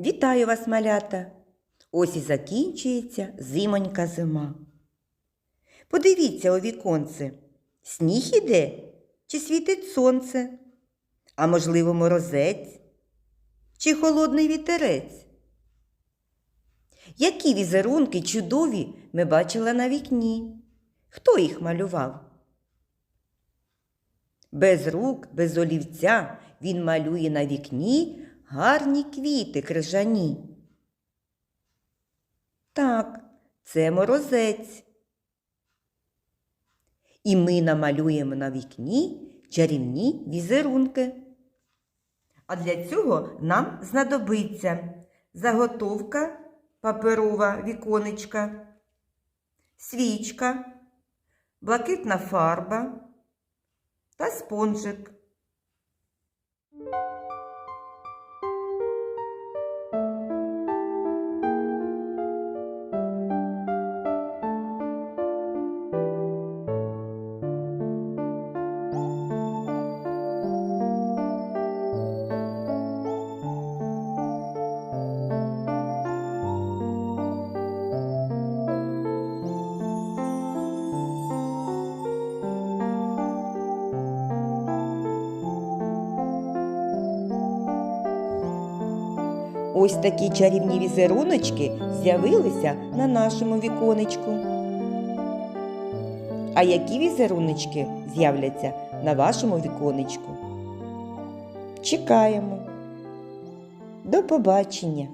Вітаю вас, малята! Ось і закінчується зимонька зима. Подивіться у віконце, сніг іде чи світить сонце, а можливо, морозець чи холодний вітерець. Які візерунки чудові ми бачили на вікні? Хто їх малював? Без рук, без олівця він малює на вікні гарні квіти крижані. Так, це морозець. І ми намалюємо на вікні чарівні візерунки. А для цього нам знадобиться заготовка паперова віконечка, свічка, блакитна фарба та спонжик. Ось такі чарівні візеруночки з'явилися на нашому віконечку. А які візеруночки з'являться на вашому віконечку? Чекаємо. До побачення!